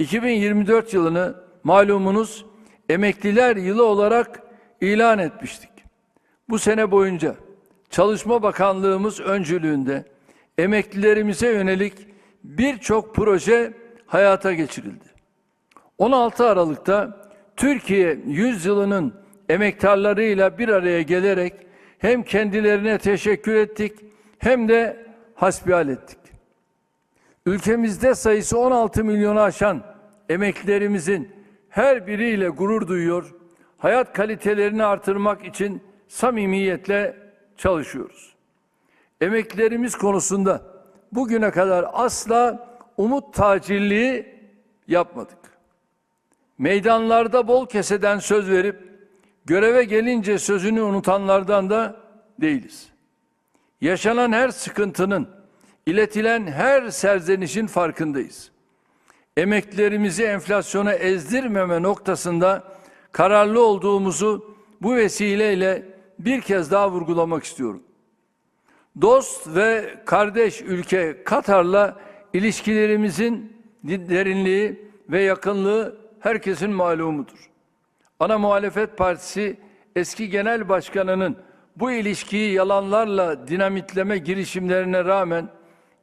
2024 yılını malumunuz emekliler yılı olarak ilan etmiştik. Bu sene boyunca Çalışma Bakanlığımız öncülüğünde emeklilerimize yönelik birçok proje hayata geçirildi. 16 Aralık'ta Türkiye 100 yılının emektarlarıyla bir araya gelerek hem kendilerine teşekkür ettik hem de hasbihal ettik. Ülkemizde sayısı 16 milyonu aşan emeklilerimizin her biriyle gurur duyuyor, hayat kalitelerini artırmak için samimiyetle çalışıyoruz. Emeklilerimiz konusunda bugüne kadar asla umut tacirliği yapmadık. Meydanlarda bol keseden söz verip göreve gelince sözünü unutanlardan da değiliz. Yaşanan her sıkıntının, iletilen her serzenişin farkındayız. Emeklilerimizi enflasyona ezdirmeme noktasında kararlı olduğumuzu bu vesileyle bir kez daha vurgulamak istiyorum. Dost ve kardeş ülke Katar'la ilişkilerimizin derinliği ve yakınlığı herkesin malumudur. Ana Muhalefet Partisi eski genel başkanının bu ilişkiyi yalanlarla dinamitleme girişimlerine rağmen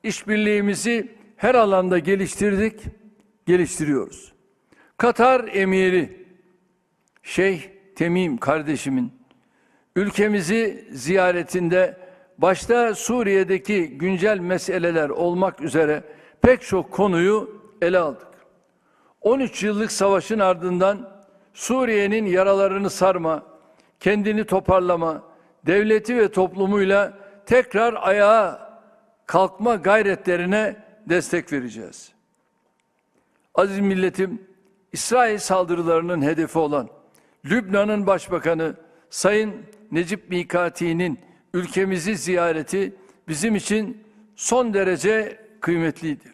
işbirliğimizi her alanda geliştirdik, geliştiriyoruz. Katar emiri Şeyh Temim kardeşimin ülkemizi ziyaretinde başta Suriye'deki güncel meseleler olmak üzere pek çok konuyu ele aldık. 13 yıllık savaşın ardından Suriye'nin yaralarını sarma, kendini toparlama, devleti ve toplumuyla tekrar ayağa kalkma gayretlerine destek vereceğiz. Aziz milletim, İsrail saldırılarının hedefi olan Lübnan'ın başbakanı Sayın Necip Mikati'nin ülkemizi ziyareti bizim için son derece kıymetliydi.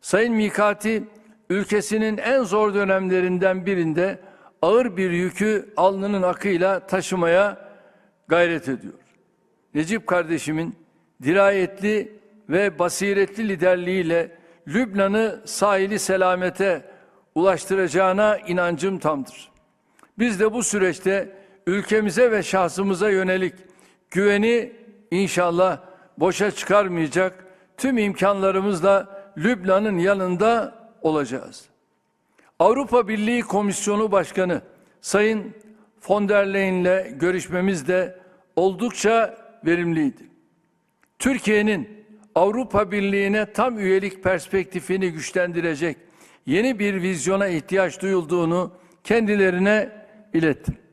Sayın Mikati ülkesinin en zor dönemlerinden birinde ağır bir yükü alnının akıyla taşımaya gayret ediyor. Necip kardeşimin dirayetli ve basiretli liderliğiyle Lübnan'ı sahili selamete ulaştıracağına inancım tamdır. Biz de bu süreçte ülkemize ve şahsımıza yönelik güveni inşallah boşa çıkarmayacak tüm imkanlarımızla Lübnan'ın yanında olacağız. Avrupa Birliği Komisyonu Başkanı Sayın von der Leyen'le görüşmemiz de oldukça verimliydi. Türkiye'nin Avrupa Birliği'ne tam üyelik perspektifini güçlendirecek yeni bir vizyona ihtiyaç duyulduğunu kendilerine ilettim.